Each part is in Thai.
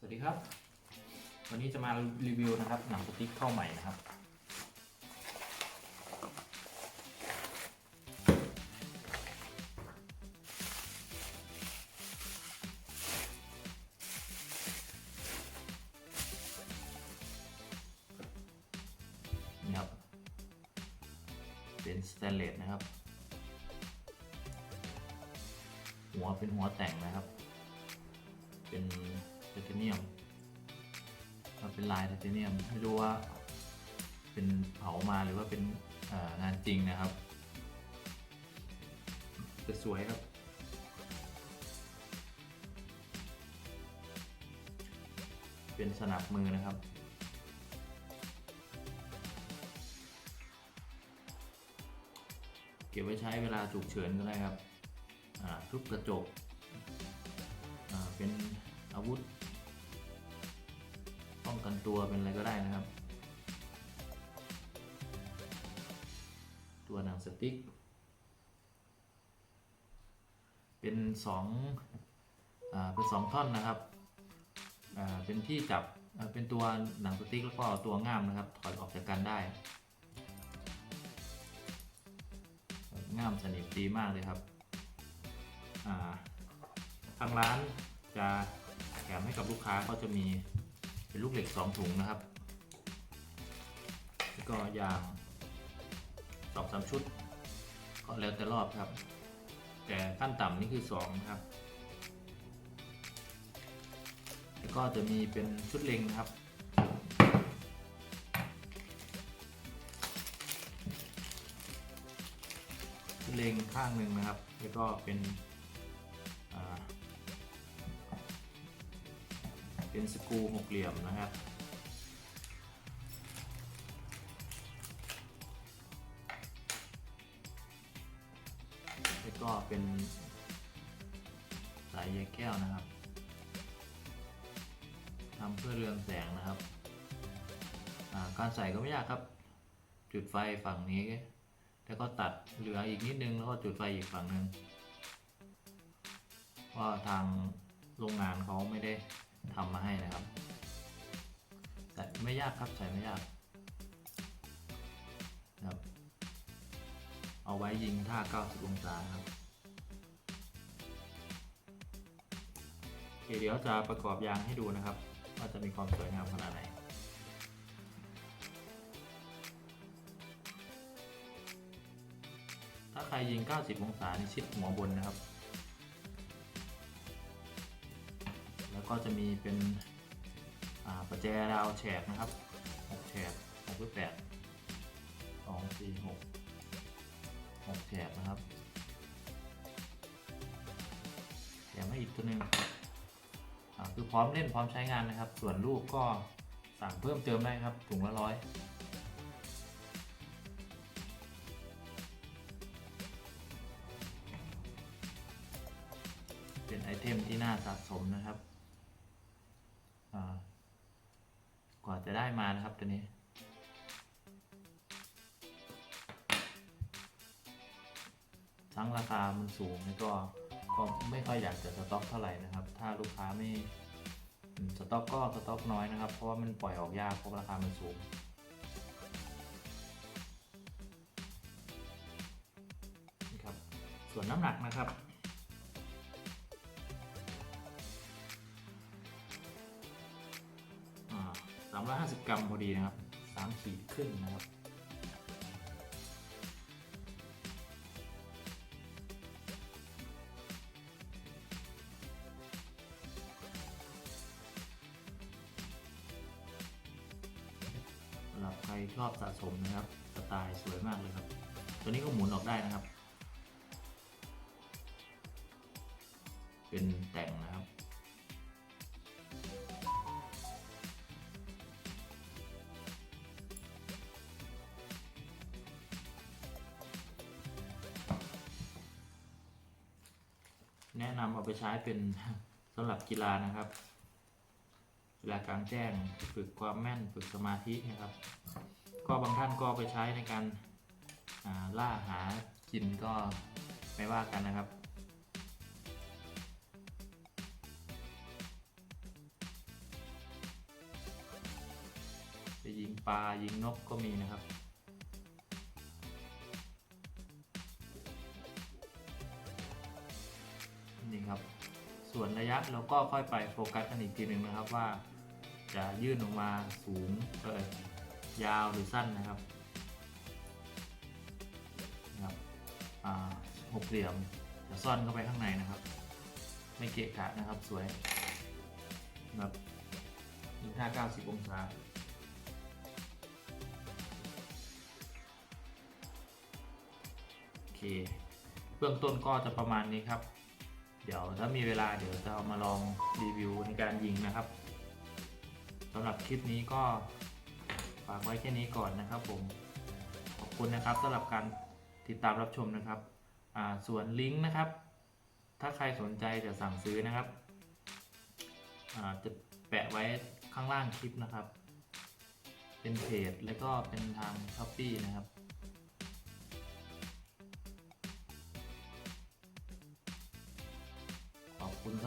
สวัสดีครับ วันนี้จะมารีวิวนะครับหนังสติ๊กเข้าใหม่นะครับ นี่ครับ เป็นสแตนเลสนะครับ หัวเป็นหัวแต่งนะครับ เป็น ไทเทเนียมมันเป็นลายไทเทเนียมไม่รู้ว่าเป็นเผามาหรือว่าเป็นงานจริงนะครับจะสวยครับเป็นสนับมือนะครับ เก็บไว้ใช้เวลาฉุกเฉินก็ได้ครับทุบกระจกเป็นอาวุธ องกันตัวเป็นอะไรก็ได้นะครับ ตัวหนังสติ๊ก เป็นสองอเป็นสองท่อนนะครับเป็นที่จับเป็นตัวหนังสติ๊กแล้วก็ตัวง่ามนะครับ ถอดออกจากกันได้ง่ามสนิทดีมากเลยครับทางร้านจะแถมให้กับลูกค้าก็จะมี เป็นลูกเหล็ก2ถุงนะครับ แล้วก็ยางสองสามชุด ก็แล้วแต่รอบครับ แต่ขั้นต่ำนี่คือ2นะครับ แล้วก็จะมีเป็นชุดเล็งนะครับชุดเล็งข้างหนึ่งนะครับ แล้วก็เป็น เป็นสกรูหกเหลี่ยมนะครับแล้วก็เป็นสายใยแก้วนะครับทำเพื่อเรืองแสงนะครับการใส่ก็ไม่ยากครับ จุดไฟฝั่งนี้ แล้วก็ตัดเหลืออีกนิดนึงแล้วก็จุดไฟอีกฝั่งหนึ่งว่าทางโรงงานเขาไม่ได้ ทำมาให้นะครับใส่ไม่ยากครับใส่ไม่ยากนะครับเอาไว้ยิงท่า 90 องศาครับเคเดี๋ยวจะประกอบยางให้ดูนะครับ ว่าจะมีความสวยงามขนาดไหนถ้าใครยิง 90 องศานี่ชิดหัวบนนะครับ แล้วก็จะมีเป็นประแจดาวแฉกนะครับ6แฉก6หรือ8 2 4 6 6แฉกนะครับแถมให้อีกตัวหนึ่งคือพร้อมเล่นพร้อมใช้งานนะครับ ส่วนลูกก็สั่งเพิ่มเติมได้ครับ ถุงละร้อยเป็นไอเทมที่น่าสะสมนะครับอ่ากว่า จะได้มานะครับตัวนี้ ทั้งราคามันสูงแล้วก็ก็ไม่ค่อยอยากจะสต็อกเท่าไหร่นะครับ ถ้าลูกค้าไม่สต็อกก็สต็อกน้อยนะครับ เพราะว่ามันปล่อยออกยากเพราะราคามันสูงครับ ส่วนน้ำหนักนะครับ สามร้อยห้าสิบกรัมพอดีนะครับสามขีดครึ่งนะครับ สำหรับใครชอบสะสมนะครับ สไตล์สวยมากเลยครับ ตัวนี้ก็หมุนออกได้นะครับ เป็นแต่งนะครับ นำเอาไปใช้เป็นสำหรับกีฬานะครับกีฬากลางแจ้งฝึกความแม่นฝึกสมาธินะครับ ก็บางท่านก็ไปใช้ในการล่าหากินก็ไม่ว่ากันนะครับจะยิงปลายิงนกก็มีนะครับ ส่วนระยะเราก็ค่อยไปโฟกัสกันอีกทีหนึ่งนะครับว่า จะยื่นออกมาสูงเออยาวหรือสั้นนะครับนะครับหกเหลี่ยมจะซ่อนเข้าไปข้างในนะครับ ไม่เกะกะนะครับสวยแบบยี่ห้าเก้าสิบองศาโอเคเบื้องต้นก็จะประมาณนี้ครับ เดี๋ยวถ้ามีเวลาเดี๋ยวจะเอามาลองรีวิวในการยิงนะครับสำหรับคลิปนี้ก็ฝากไว้แค่นี้ก่อนนะครับผม ขอบคุณนะครับสำหรับการติดตามรับชมนะครับส่วนลิงก์นะครับ ถ้าใครสนใจจะสั่งซื้อนะครับจะแปะไว้ข้างล่างคลิปนะครับ เป็นเพจแล้วก็เป็นทาง s h อ p e e นะครับ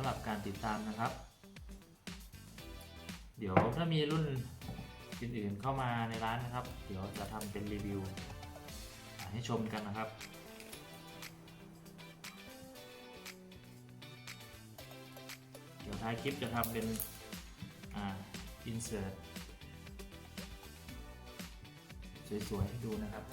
ำหรับการติดตามนะครับ เดี๋ยวถ้ามีรุ่นอื่นๆเข้ามาในร้านนะครับ เดี๋ยวจะทำเป็นรีวิว ให้ชมกันนะครับเดี๋ยวท้ายคลิปจะทำเป็นอ่า insert สวยๆให้ดูนะครับ